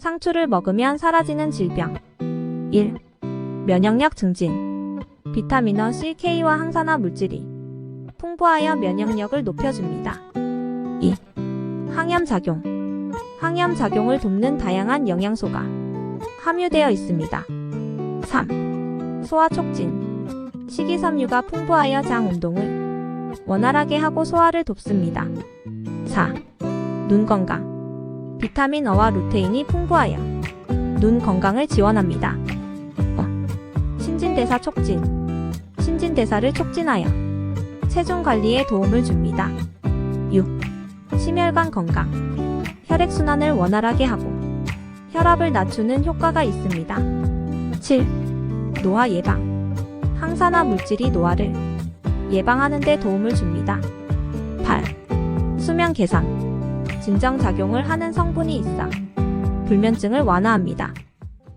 상추를 먹으면 사라지는 질병. 1. 면역력 증진. 비타민어 C, K와 항산화 물질이 풍부하여 면역력을 높여줍니다. 2. 항염작용. 항염작용을 돕는 다양한 영양소가 함유되어 있습니다. 3. 소화 촉진. 식이섬유가 풍부하여 장 운동을 원활하게 하고 소화를 돕습니다. 4. 눈 건강. 비타민 어와 루테인이 풍부하여 눈 건강을 지원합니다. 어. 신진대사 촉진. 신진대사를 촉진하여 체중 관리에 도움을 줍니다. 6. 심혈관 건강. 혈액순환을 원활하게 하고 혈압을 낮추는 효과가 있습니다. 7. 노화 예방. 항산화 물질이 노화를 예방하는 데 도움을 줍니다. 8. 수면 개선. 진정작용을 하는 성분이 있어 불면증을 완화합니다.